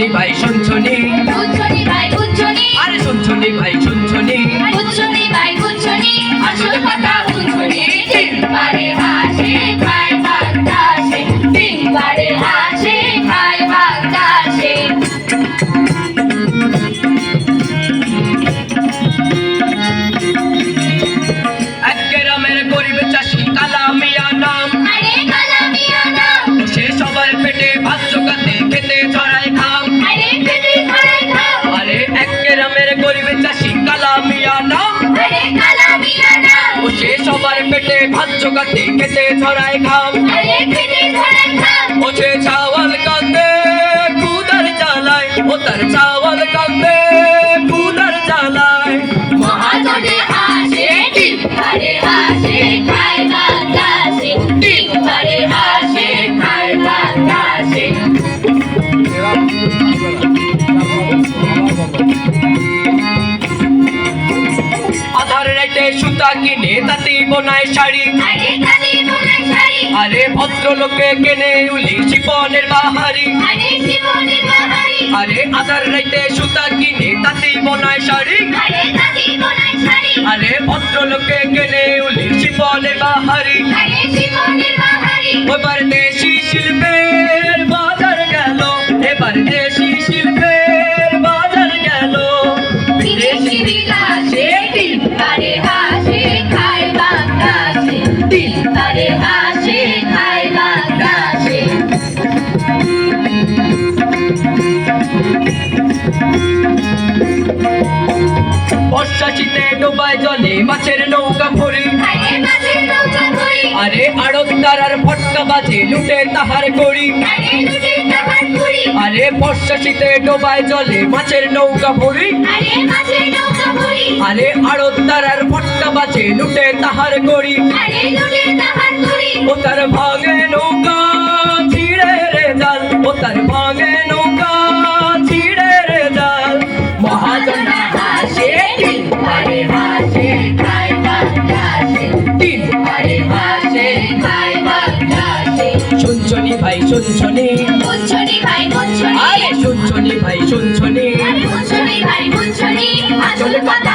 নিভাই শুনছনি। পেটে ভাত জোগাতে খেতে ছড়ায় খাম ওছে চাওয়াল কান্দে কুদার জ্বালায়। ও তার চাওয়াল কান্দে কুদার জ্বালায়। মহাজনে হাসে হাসে, খায় রাইতে সুতা কিনে তাঁতি বোনায় শাড়ি। আরে ভদ্রলোকে কেনে উলি জীবনের বাহারি। আরে আধার রাইতে সুতা কিনে তাঁতি বোনায় শাড়ি। আরে ভদ্রলোকে কেনে উলি জীবনের বাহারি। এবার দেশি শিল্পের বাজার গেল এবার দেশি শিল্পের বাজার গেল। বিদেশি বিলাসে তিনবারে বর্ষা শীতে ডোবায় জলে মাছের নৌকা ভরি। আরে আড়ত তারার ফটকা বাজে লুটে তাহার করি আরে বর্ষা শীতে ডোবায় জলে মাছের নৌকা ভরি। আরে আড়ত তারার ফটকা বাজে লুটে তাহার করি শুনছনি ভাই শুনছনি বুঝছনি ভাই বুঝছনি আরে শুনছনি ভাই শুনছনি বুঝছনি ভাই শুনছনি কথা